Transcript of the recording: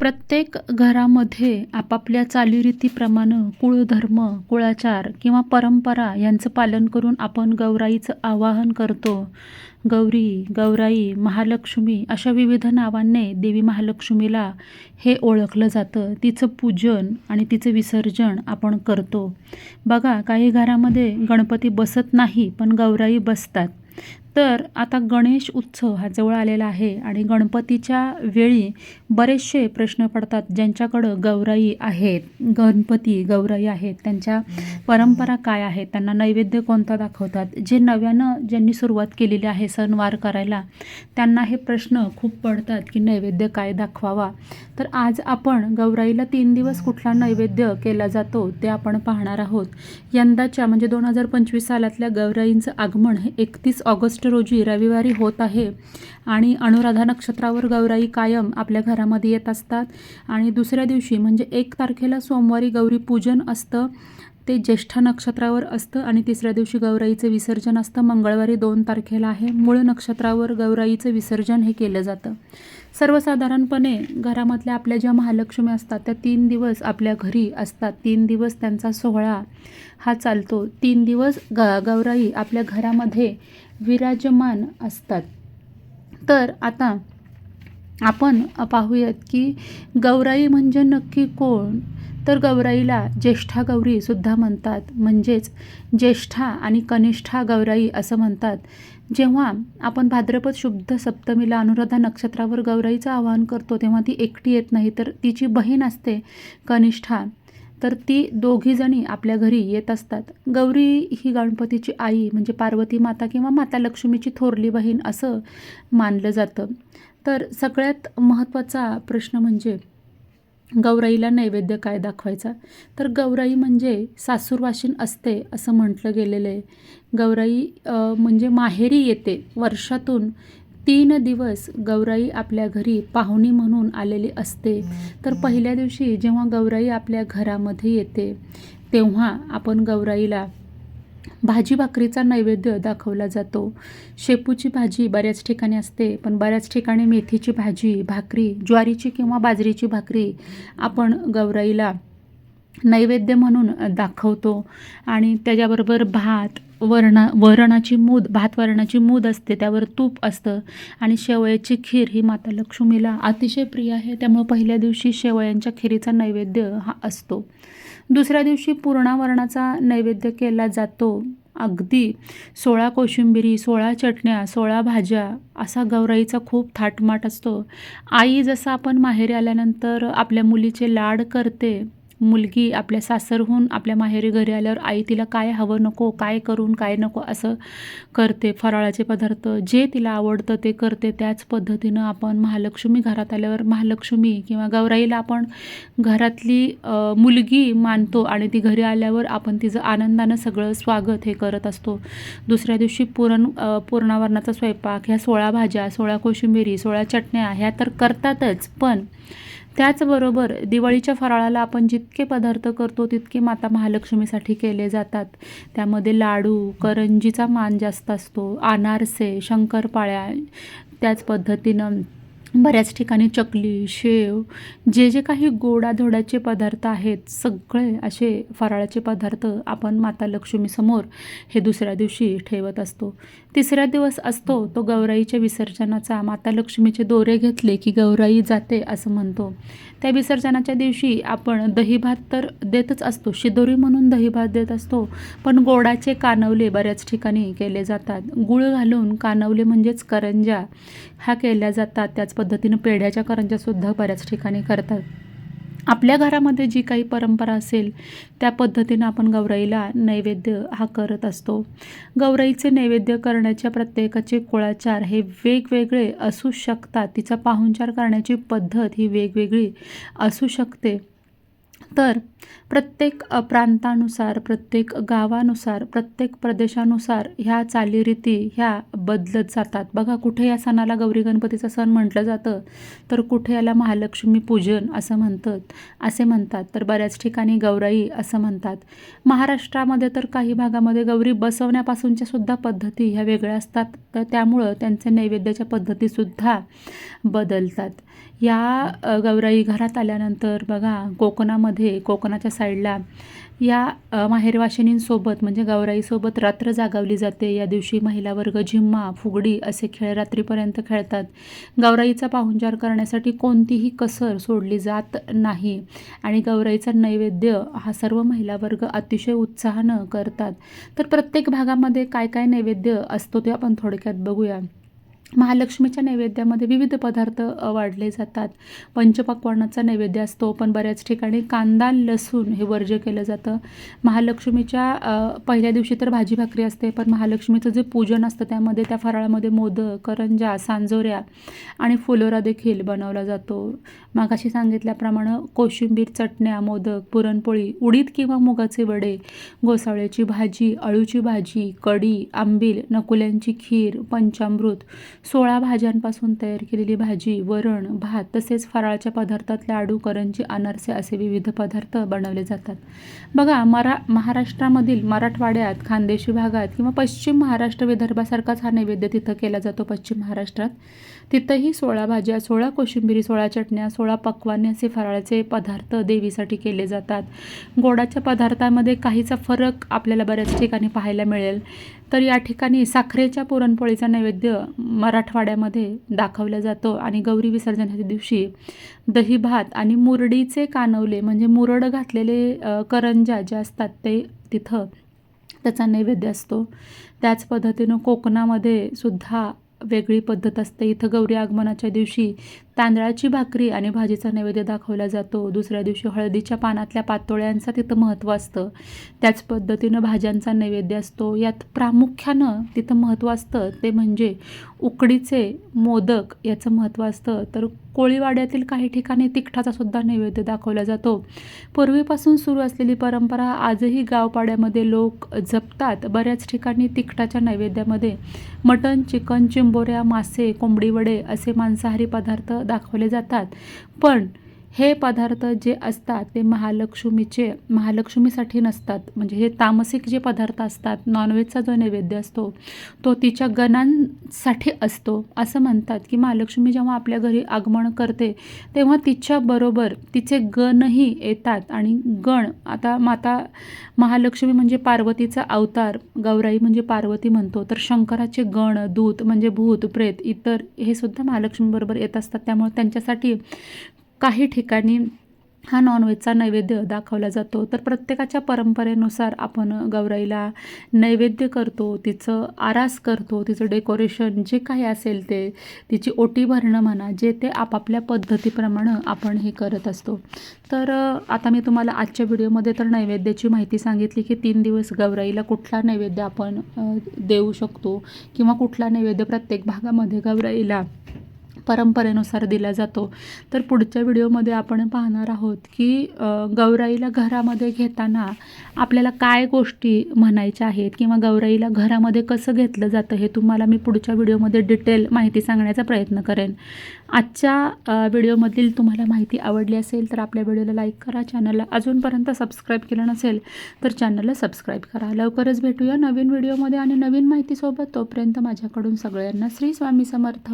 प्रत्येक घरामध्ये आपापल्या चालीरीतीप्रमाणं कुळधर्म कुळाचार किंवा परंपरा यांचं पालन करून आपण गौराईचं आवाहन करतो. गौरी गौराई महालक्ष्मी अशा विविध नावांनी देवी महालक्ष्मीला हे ओळखलं जातं. तिचं पूजन आणि तिचं विसर्जन आपण करतो. बघा काही घरामध्ये गणपती बसत नाही पण गौराई बसतात. तर आता गणेश उत्सव हा जवळ आलेला आहे आणि गणपतीच्या वेळी बरेचसे प्रश्न पडतात ज्यांच्याकडं गौराई आहेत गणपती गौराई आहेत त्यांच्या परंपरा काय आहेत त्यांना नैवेद्य कोणता दाखवतात जे नव्यानं ज्यांनी सुरुवात केलेली आहे सणवार करायला त्यांना हे प्रश्न खूप पडतात की नैवेद्य काय दाखवावा. तर आज आपण गौराईला तीन दिवस कुठला नैवेद्य केला जातो ते आपण पाहणार आहोत. यंदाच्या म्हणजे दोन हजार पंचवीस सालातल्या गौराईंचं आगमन हे एकतीस ऑगस्ट रोजी रविवारी होत आहे आणि अनुराधा नक्षत्रावर गौराई कायम आपल्या घरामध्ये येत असतात. आणि दुसऱ्या दिवशी म्हणजे एक तारखेला सोमवारी गौरी पूजन असतं ते ज्येष्ठा नक्षत्रावर असतं आणि तिसऱ्या दिवशी गौराईचं विसर्जन असतं. मंगळवारी दोन तारखेला आहे. मूळ नक्षत्रावर गौराईचं विसर्जन हे केलं जातं. सर्वसाधारणपणे घरामधल्या आपल्या ज्या महालक्ष्मी असतात त्या तीन दिवस आपल्या घरी असतात. तीन दिवस त्यांचा सोहळा हा चालतो. तीन दिवस ग गौराई आपल्या घरामध्ये विराजमान असतात. तर आता आपण पाहूयात की गौराई म्हणजे नक्की कोण? तर गौराईला ज्येष्ठा गौरीसुद्धा म्हणतात. म्हणजेच ज्येष्ठा आणि कनिष्ठा गौराई असं म्हणतात. जेव्हा आपण भाद्रपद शुद्ध सप्तमीला अनुराधा नक्षत्रावर गौराईचं आवाहन करतो तेव्हा ती एकटी येत नाही तर तिची बहीण असते कनिष्ठा. तर ती दोघीजणी आपल्या घरी येत असतात. गौरी ही गणपतीची आई म्हणजे पार्वती माता किंवा माता लक्ष्मीची थोरली बहीण असं मानलं जातं. तर सगळ्यात महत्त्वाचा प्रश्न म्हणजे गौराईला नैवेद्य काय दाखवायचा? तर गौराई म्हणजे सासूरवाशीन असते असं म्हटलं गेलेलं आहे. गौराई म्हणजे माहेरी येते वर्षातून तीन दिवस गौराई आपल्या घरी पाहुणी म्हणून आलेली असते. तर पहिल्या दिवशी जेव्हा गौराई आपल्या घरामध्ये येते तेव्हा आपण गौराईला भाजी भाकरीचा नैवेद्य दाखवला जातो. शेपूची भाजी बऱ्याच ठिकाणी असते पण बऱ्याच ठिकाणी मेथीची भाजी भाकरी ज्वारीची किंवा बाजरीची भाकरी आपण गौराईला नैवेद्य म्हणून दाखवतो. आणि त्याच्याबरोबर भात वरणा वरणाची मूद भात वरणाची मूद असते त्यावर तूप असतं. आणि शेवयाची खीर ही माता लक्ष्मीला अतिशय प्रिय आहे. त्यामुळं पहिल्या दिवशी शेवयांच्या खिरीचा नैवेद्य हा असतो. दुसऱ्या दिवशी पूर्णावरणाचा नैवेद्य केला जातो. अगदी सोळा कोशिंबिरी सोळा चटण्या सोळा भाज्या असा गौराईचा खूप थाटमाट असतो. आई जसं आपण माहेरी आल्यानंतर आपल्या मुलीचे लाड करते मुलगी आपल्या सासरहून आपल्या माहेरी घरी आल्यावर आई तिला काय हवं नको काय करून काय नको असं करते फराळाचे पदार्थ. जे तिला आवडतं ते करते. त्याच पद्धतीनं आपण महालक्ष्मी घरात आल्यावर महालक्ष्मी किंवा गौराईला आपण घरातली मुलगी मानतो आणि ती घरी आल्यावर आपण तिचं आनंदानं सगळं स्वागत हे करत असतो. दुसऱ्या दिवशी पुरण पूर्णावरणाचा स्वयंपाक ह्या सोळा भाज्या सोळा कोशिंबिरी सोळा चटण्या ह्या तर करतातच. पण त्याचबरोबर दिवाळीच्या फराळाला आपण जितके पदार्थ करतो तितके माता महालक्ष्मीसाठी केले जातात. त्यामध्ये लाडू करंजीचा मान जास्त असतो अनारसे शंकरपाळ्या त्याच पद्धतीनं बऱ्याच ठिकाणी चकली शेव जे जे काही गोडाधोडाचे पदार्थ आहेत सगळे असे फराळाचे पदार्थ आपण माता लक्ष्मीसमोर हे दुसऱ्या दिवशी ठेवत असतो. तिसरा दिवस असतो तो गौराईच्या विसर्जनाचा. माता लक्ष्मीचे दोरे घेतले की गौराई जाते असं म्हणतो. त्या विसर्जनाच्या दिवशी आपण दहीभात तर देतच असतो शिदोरी म्हणून दहीभात देत असतो पण गोडाचे कानवले बऱ्याच ठिकाणी केले जातात. गुळ घालून कानवले म्हणजेच करंजा ह्या केल्या जातात. त्याच पद्धतीनं पेढ्याच्या करंजासुद्धा बऱ्याच ठिकाणी करतात. आपल्या घरामध्ये जी काही परंपरा असेल त्या पद्धतीनं आपण गौराईला नैवेद्य हा करत असतो. गौराईचे नैवेद्य करण्याच्या प्रत्येकाचे कुळाचार हे वेगवेगळे असू शकतात. तिचा पाहुणचार करण्याची पद्धत ही वेगवेगळी असू शकते. तर प्रत्येक प्रांतानुसार प्रत्येक गावानुसार प्रत्येक प्रदेशानुसार ह्या चालीरीती ह्या बदलत जातात. बघा कुठे या सणाला गौरी गणपतीचा सण म्हटलं जातं तर कुठे याला महालक्ष्मी पूजन असं म्हणतात असे म्हणतात. तर बऱ्याच ठिकाणी गौराई असं म्हणतात. महाराष्ट्रामध्ये तर काही भागामध्ये गौरी बसवण्यापासूनच्या सुद्धा पद्धती ह्या वेगळ्या असतात. तर त्यामुळं त्यांच्या नैवेद्याच्या पद्धतीसुद्धा बदलतात. या गौराई घरात आल्यानंतर बघा कोकणामध्ये कोकणाच्या साईडला या माहेरवाशिनींसोबत म्हणजे गौराईसोबत रात्र जागावली जाते. या दिवशी महिला वर्ग झिम्मा फुगडी असे खेळ रात्रीपर्यंत खेळतात. गौराईचा पाहुणचार करण्यासाठी कोणतीही कसर सोडली जात नाही आणि गौराईचा नैवेद्य हा सर्व महिला वर्ग अतिशय उत्साहानं करतात. तर प्रत्येक भागामध्ये काय काय नैवेद्य असतो ते आपण थोडक्यात बघूया. महालक्ष्मीच्या नैवेद्यामध्ये विविध पदार्थ वाढले जातात. पंचपक्वानाचा नैवेद्य असतो पण बऱ्याच ठिकाणी कांदा लसूण हे वर्ज्य केलं जातं. महालक्ष्मीच्या पहिल्या दिवशी तर भाजी भाकरी असते पण महालक्ष्मीचं जे पूजन असतं त्यामध्ये त्या फराळामध्ये मोदक करंजा सांजोऱ्या आणि फुलोरा देखील बनवला जातो. मागाशी सांगितल्याप्रमाणे कोशिंबीर चटण्या मोदक पुरणपोळी उडीद किंवा मुगाचे वडे गोसावळ्याची भाजी अळूची भाजी कढी आंबील नकुल्यांची खीर पंचामृत सोळा भाज्यांपासून तयार केलेली भाजी वरण भात तसेच फराळाच्या पदार्थात लाडू करंजी अनारसे असे विविध पदार्थ बनवले जातात. बघा मरा महाराष्ट्रामधील मराठवाड्यात खानदेशी भागात किंवा पश्चिम महाराष्ट्र विदर्भासारखाच हा नैवेद्य तिथं केला जातो पश्चिम महाराष्ट्रात. तिथंही सोळा भाज्या सोळा कोशिंबिरी सोळा चटण्या सोळा पक्वाने असे फराळाचे पदार्थ देवीसाठी केले जातात. गोडाच्या पदार्थामध्ये काहीचा फरक आपल्याला बऱ्याच ठिकाणी पाहायला मिळेल. तर या ठिकाणी साखरेच्या पुरणपोळीचा नैवेद्य मराठवाड्यामध्ये दाखवला जातो आणि गौरी विसर्जनाच्या दिवशी दही भात आणि मुरडीचे कानवले म्हणजे मुरड घातलेले करंजा ज्या असतात ते तिथं त्याचा नैवेद्य असतो. त्याच पद्धतीनं कोकणामध्ये सुद्धा वेगळी पद्धत असते. इथं गौरी आगमनाच्या दिवशी तांदळाची भाकरी आणि भाजीचा नैवेद्य दाखवला जातो. दुसऱ्या दिवशी हळदीच्या पानातल्या पातोळ्यांचा तिथं महत्त्व असतं. त्याच पद्धतीनं भाज्यांचा नैवेद्य असतो. यात प्रामुख्यानं तिथं महत्त्व असतं ते म्हणजे उकडीचे मोदक याचं महत्त्व असतं. तर कोळीवाड्यातील काही ठिकाणी तिखटाचा सुद्धा नैवेद्य दाखवला जातो. पूर्वीपासून सुरू असलेली परंपरा आजही गावपाड्यामध्ये लोक जपतात. बऱ्याच ठिकाणी तिखटाच्या नैवेद्यामध्ये मटण चिकन चिंबोऱ्या मासे कोंबडी वडे असे मांसाहारी पदार्थ दाखवले जातात. पण हे पदार्थ जे असतात ते महालक्ष्मीचे महालक्ष्मीसाठी नसतात. म्हणजे हे तामसिक जे पदार्थ असतात नॉनव्हेजचा जो नैवेद्य असतो तो तिच्या गणांसाठी असतो. असं म्हणतात की महालक्ष्मी जेव्हा आपल्या घरी आगमन करते तेव्हा तिच्याबरोबर तिचे गणही येतात. आणि गण आता माता महालक्ष्मी म्हणजे पार्वतीचा अवतार गौराई म्हणजे पार्वती म्हणतो. तर शंकराचे गण दूत म्हणजे भूत प्रेत इतर हे सुद्धा महालक्ष्मीबरोबर येत असतात. त्यामुळे त्यांच्यासाठी काही ठिकाणी हा नॉनव्हेजचा नैवेद्य दाखवला जातो. तर प्रत्येकाच्या परंपरेनुसार आपण गौराईला नैवेद्य करतो तिचं आरास करतो तिचं डेकोरेशन जे काही असेल ते तिची ओटी भरणं म्हणा जे ते आपापल्या पद्धतीप्रमाणे आपण हे करत असतो. तर आता मी तुम्हाला आजच्या व्हिडिओमध्ये तर नैवेद्याची माहिती सांगितली की तीन दिवस गौराईला कुठला नैवेद्य आपण देऊ शकतो किंवा कुठला नैवेद्य प्रत्येक भागामध्ये गौराईला परंपरेनुसार दिला जातो. तर पुढच्या व्हिडिओमध्ये आपण पाहणार आहोत की गौराईला घरामध्ये घेताना आपल्याला काय गोष्टी म्हणायच्या आहेत किंवा गौराईला घरामध्ये कसं घेतलं जातं हे तुम्हाला मी पुढच्या व्हिडिओमध्ये डिटेल माहिती सांगण्याचा प्रयत्न करेन. आजच्या व्हिडिओमधील तुम्हाला माहिती आवडली असेल तर आपल्या व्हिडिओला लाईक करा चॅनलला अजूनपर्यंत सबस्क्राईब केलं नसेल तर चॅनलला सबस्क्राईब करा. लवकरच भेटूया नवीन व्हिडिओमध्ये आणि नवीन माहितीसोबत. तोपर्यंत माझ्याकडून सगळ्यांना श्री स्वामी समर्थ.